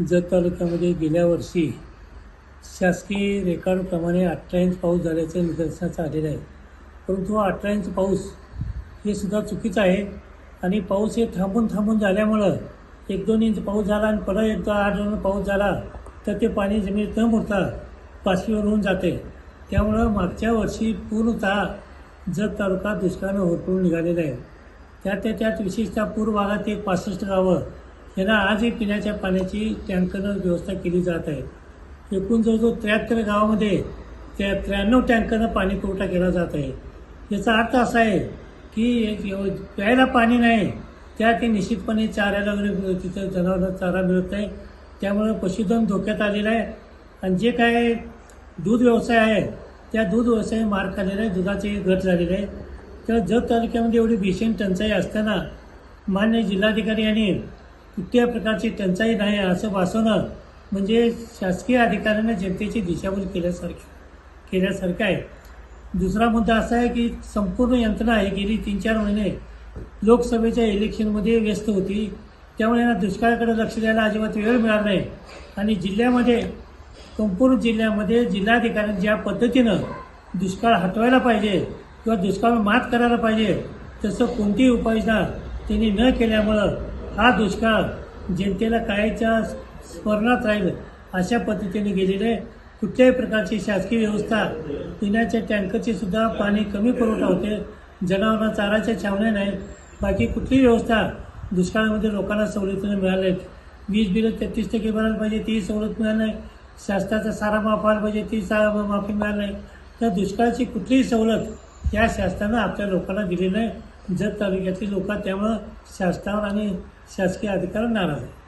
जत तालुक्यामध्ये गेल्या वर्षी शासकीय रेकॉर्डप्रमाणे अठरा इंच पाऊस झाल्याचं निदर्शनाचं आलेलं आहे. परंतु हा अठरा इंच पाऊस हे सुद्धा चुकीचं आहे आणि पाऊस हे थांबून थांबून झाल्यामुळं एक दोन इंच पाऊस झाला आणि परत एकदा आठ दोन पाऊस झाला तर ते पाणी जमिनीत न मुरता पाचवीवर होऊन जाते. त्यामुळं मागच्या वर्षी पूर्णतः जत तालुका दुष्काळानं होरपळून निघालेला आहे. त्यात त्यात विशेषतः पूर्व भागात एक पासष्ट गावं यांना आजही पिण्याच्या पाण्याची टँकरनं व्यवस्था केली जात आहे. एकूण जवळजवळ त्र्याहत्तर गावामध्ये त्या त्र्याण्णव टँकरनं पाणी पुरवठा केला जात आहे. याचा अर्थ असा आहे की प्यायला पाणी नाही त्या ते निश्चितपणे चाऱ्याला वगैरे तिथं जनावरांना चारा मिळत नाही. त्यामुळं पशुधन धोक्यात आलेलं आहे. आणि जे काय दूध व्यवसाय आहे त्या दूध व्यवसाय मार खाल्लेला आहे. दुधाचे घट झालेले आहे. तर जत तालुक्यामध्ये एवढी भीषण टंचाई असताना मान्य जिल्हाधिकारी यांनी कुठल्या प्रकारची टंचाई नाही असं भासवणं म्हणजे शासकीय अधिकाऱ्यांना जनतेची दिशाभूल केल्यासारखी केल्यासारखं आहे. दुसरा मुद्दा असा आहे की संपूर्ण यंत्रणा आहे. गेली तीन चार महिने लोकसभेच्या इलेक्शनमध्ये व्यस्त होती. त्यामुळे यांना दुष्काळाकडे लक्ष द्यायला अजिबात वेळ मिळाला नाही. आणि जिल्ह्यामध्ये संपूर्ण जिल्ह्यामध्ये जिल्हाधिकाऱ्यांनी ज्या पद्धतीनं दुष्काळ हटवायला पाहिजे किंवा दुष्काळ मात करायला पाहिजे तसं कोणतीही उपाययोजना त्यांनी न केल्यामुळं हा दुष्काळ जनतेला कायच्या स्मरणात राहील अशा पद्धतीने गेलेले कुठल्याही प्रकारची शासकीय व्यवस्था पिण्याच्या टँकरचे सुद्धा पाणी कमी पुरवठा होते जनावरांना चाराच्या छावण्या नाहीत. बाकी कुठलीही व्यवस्था दुष्काळामध्ये लोकांना सवलतीनं मिळाल्या आहेत. वीज बिलं तेहतीस टक्के भरायला पाहिजे ती सवलत मिळाली नाही. शासनाचा सारा माफ व्हायला पाहिजे ती सारा माफी मिळाली नाही. तर दुष्काळाची कुठलीही सवलत या शासनानं आपल्या लोकांना दिली नाही. जत तालुक्यातली लोक त्यामुळं शासनावर आणि शासकीय अधिकाऱ्यांना नाराज आहे